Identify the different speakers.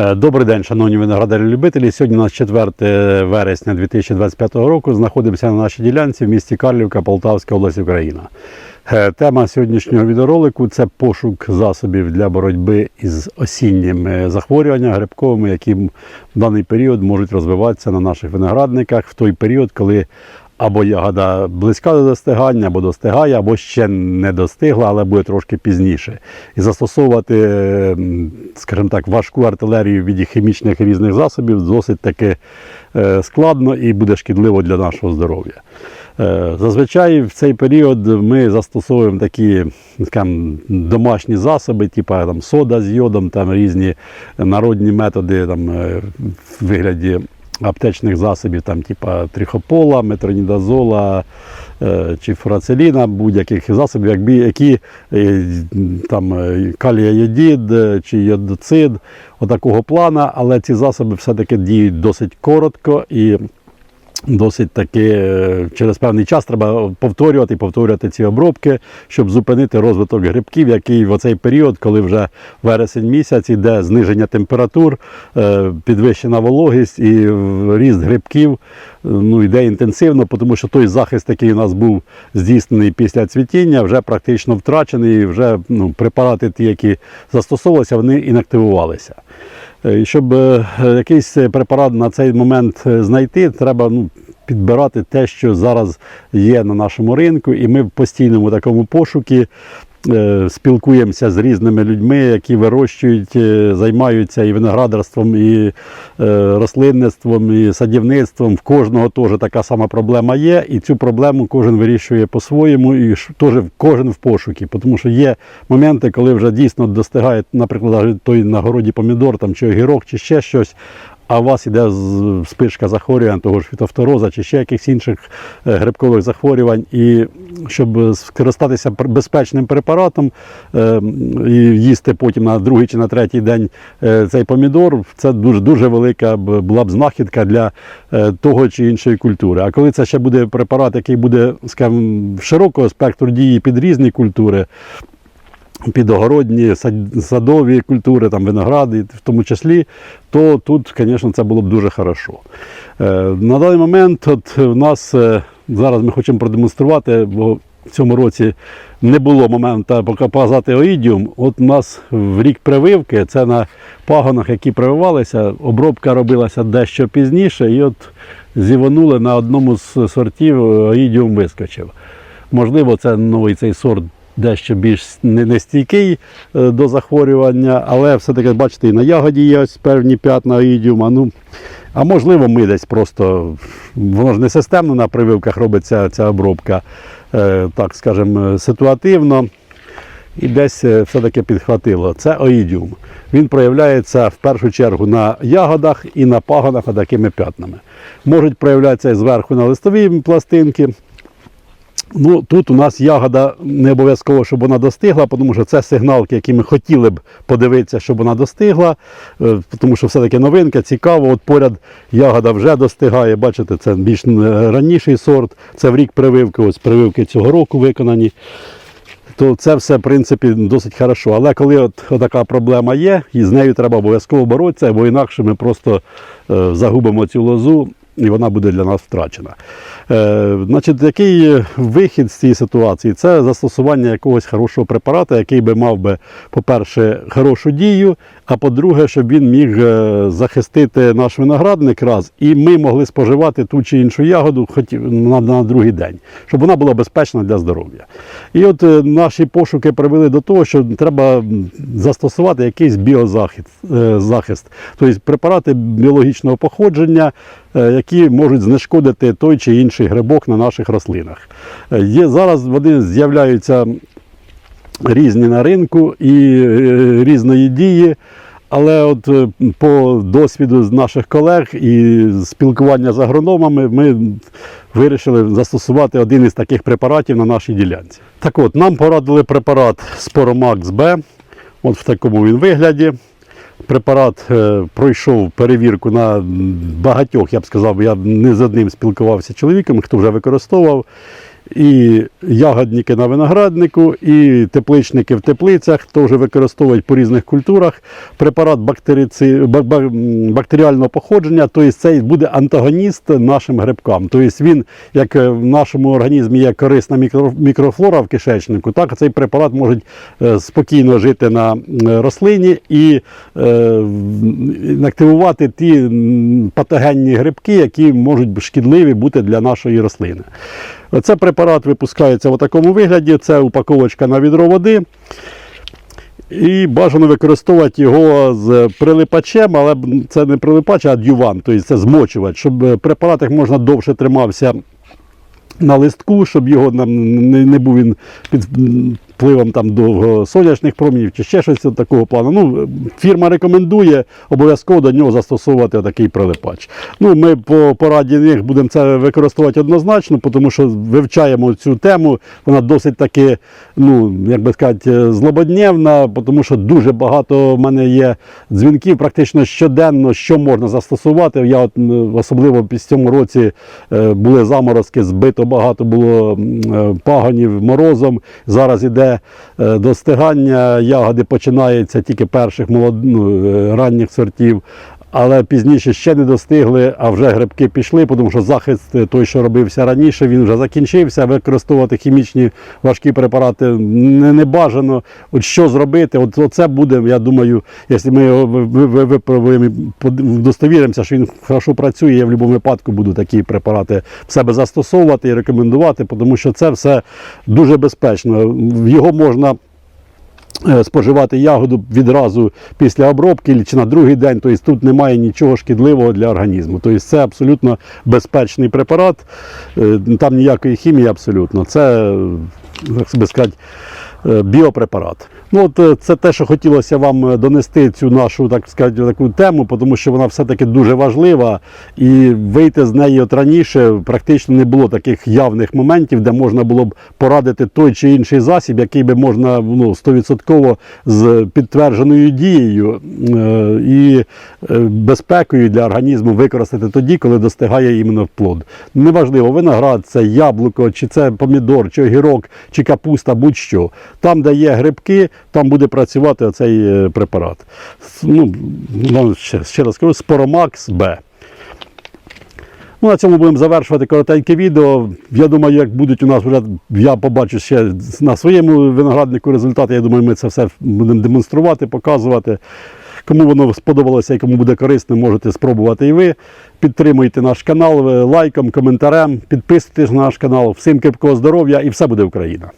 Speaker 1: Е, Добрий день, шановні виноградарі-любителі. Сьогодні у нас 4 вересня 2025 року. Знаходимося на нашій ділянці в місті Карлівка, Полтавська область, Україна. Е, Тема сьогоднішнього відеоролику це пошук засобів для боротьби із осінніми захворюваннями грибковими, які в даний період можуть розвиватися на наших виноградниках в той період, коли або ягода близька до достигання, або достигає, або ще не достигла, але буде трошки пізніше. І застосовувати, скажімо так, важку артилерію в віді хімічних різних засобів досить таки е, складно і буде шкідливо для нашого здоров'я. Е, Зазвичай в цей період ми застосовуємо такі скажімо, домашні засоби, типу там, сода з йодом, там різні народні методи там, е, в вигляді аптечних засобів, там, типа трихопола, метронідазола е, чи фурацеліна, будь-яких засобів, які е, там е, калієдід е, чи йодоцид, отакого плана, але ці засоби все-таки діють досить коротко і досить таки е, через певний час треба повторювати і повторювати ці обробки, щоб зупинити розвиток грибків, який в оцей період, коли вже вересень місяць іде зниження температур, е, підвищена вологість і ріст грибків е, ну, йде інтенсивно, тому що той захист, який у нас був здійснений після цвітіння, вже практично втрачений, і вже ну, препарати, ті, які застосовувалися, вони інактивувалися. Е, Щоб е, якийсь препарат на цей момент е, знайти, треба ну, підбирати те, що зараз є на нашому ринку, і ми в постійному такому пошукі е, спілкуємося з різними людьми, які вирощують, е, займаються і виноградарством, і е, рослинництвом, і садівництвом. В кожного теж така сама проблема є, і цю проблему кожен вирішує по-своєму, і теж кожен в пошукі. Тому що є моменти, коли вже дійсно достигає, наприклад, той на городі помідор там, чи огірок, чи ще щось. А у вас іде з- спишка захворювань, того ж фітофтороза чи ще якихось інших е, грибкових захворювань. І щоб скористатися безпечним препаратом е, і їсти потім на другий чи на третій день е, цей помідор, це дуже дуже велика була б знахідка для того чи іншої культури. А коли це ще буде препарат, який буде скажімо, широкого спектру дії під різні культури, підогородні, садові культури, там виногради, в тому числі, то тут, звісно, це було б дуже хорошо. Е, На даний момент от у нас е, зараз ми хочемо продемонструвати, бо в цьому році не було моменту показати оїдіум. От у нас в рік прививки, це на пагонах, які прививалися, обробка робилася дещо пізніше, і от зіванули на одному з сортів оїдіум вискочив. Можливо, це новий цей сорт дещо більш не- нестійкий е, до захворювання, але все-таки, бачите, і на ягоді є ось певні п'ятна оїдіума. Ну, а можливо, ми десь просто, воно ж не системно на прививках робиться ця обробка, е, так скажемо, ситуативно. І десь е, все-таки підхватило. Це оїдіум. Він проявляється в першу чергу на ягодах і на пагонах такими п'ятнами. Можуть проявлятися зверху на листові пластинки. Ну, тут у нас ягода не обов'язково, щоб вона достигла, тому що це сигналки, які ми хотіли б подивитися, щоб вона достигла, е, тому що все-таки новинка, цікаво. От поряд ягода вже достигає. Бачите, це більш е, ранніший сорт, це в рік прививки, ось прививки цього року виконані. То це все, в принципі, досить хорошо. Але коли от, така проблема є, і з нею треба обов'язково боротися, бо інакше ми просто е, загубимо цю лозу і вона буде для нас втрачена. Е, значить, який вихід з цієї ситуації? Це застосування якогось хорошого препарату, який би мав би, по-перше, хорошу дію, а по-друге, щоб він міг е, захистити наш виноградник раз, і ми могли споживати ту чи іншу ягоду хоч на, на другий день, щоб вона була безпечна для здоров'я. І от е, наші пошуки привели до того, що треба застосувати якийсь біозахист, е, захист, тобто препарати біологічного походження, е, які можуть знешкодити той чи інший грибок на наших рослинах. Е, Є зараз вони з'являються різні на ринку і е, різної дії. Але от е, по досвіду наших колег і спілкування з агрономами ми вирішили застосувати один із таких препаратів на нашій ділянці. Так от, нам порадили препарат Sporomax B, от в такому він вигляді. Препарат е, пройшов перевірку на багатьох, я б сказав, я не з одним спілкувався чоловіком, хто вже використовував. І ягодники на винограднику, і тепличники в теплицях теж використовують по різних культурах. Препарат бактериці... ба- ба- м, бактеріального походження, тобто це буде антагоніст нашим грибкам. Тобто він, як е, в нашому організмі є корисна мікрофлора в кишечнику, так цей препарат може е, спокійно жити на рослині і е, активувати ті патогенні грибки, які можуть шкідливі бути для нашої рослини. Це препарат випускається в такому вигляді. Це упаковочка на відро води. І бажано використовувати його з прилипачем, але це не прилипач, а дюван, тобто це змочувач, щоб е, препарат як можна довше тримався на листку, щоб його не, був він під впливом там довго сонячних промінів чи ще щось такого плану. Ну, фірма рекомендує обов'язково до нього застосовувати такий прилипач. Ну, ми по пораді них будемо це використовувати однозначно, тому що вивчаємо цю тему. Вона досить таки, ну, як би сказати, злободнєвна, тому що дуже багато в мене є дзвінків, практично щоденно, що можна застосувати. Я от особливо в цьому році е, були заморозки, збито багато було е, пагонів морозом. Зараз іде е, достигання, ягоди починається тільки перших молод... ну, е, ранніх сортів. Але пізніше ще не достигли, а вже грибки пішли, тому що захист е, той, що робився раніше, він вже закінчився. Використовувати хімічні важкі препарати не, не бажано. От що зробити? От оце буде, я думаю, якщо ми його ви- ви- ви- випробуємо, достовіримося, що він хорошо працює, я в будь-якому випадку буду такі препарати в себе застосовувати і рекомендувати, тому що це все дуже безпечно. Його можна споживати ягоду відразу після обробки чи на другий день. Тобто тут немає нічого шкідливого для організму. Тобто це абсолютно безпечний препарат, е, там ніякої хімії абсолютно. Це, е, як би сказати, е, біопрепарат. Ну, от е, це те, що хотілося вам е, донести цю нашу так сказати, таку тему, тому що вона все-таки дуже важлива, і вийти з неї от раніше практично не було таких явних моментів, де можна було б порадити той чи інший засіб, який би можна ну, 100% з підтвердженою дією е, і безпекою для організму використати тоді, коли достигає іменно плод. Неважливо, виноград, це яблуко, чи це помідор, чи огірок, чи капуста, будь-що. Там, де є грибки, там буде працювати оцей е, препарат. Ну, ще, ще раз скажу, Споромакс Б. Ну, на цьому будемо завершувати коротеньке відео. Я думаю, як будуть у нас вже, я побачу ще на своєму винограднику результати. Я думаю, ми це все будемо демонструвати, показувати. Кому воно сподобалося і кому буде корисно, можете спробувати і ви. Підтримуйте наш канал лайком, коментарем, підписуйтесь на наш канал. Всім крепкого здоров'я і все буде Україна!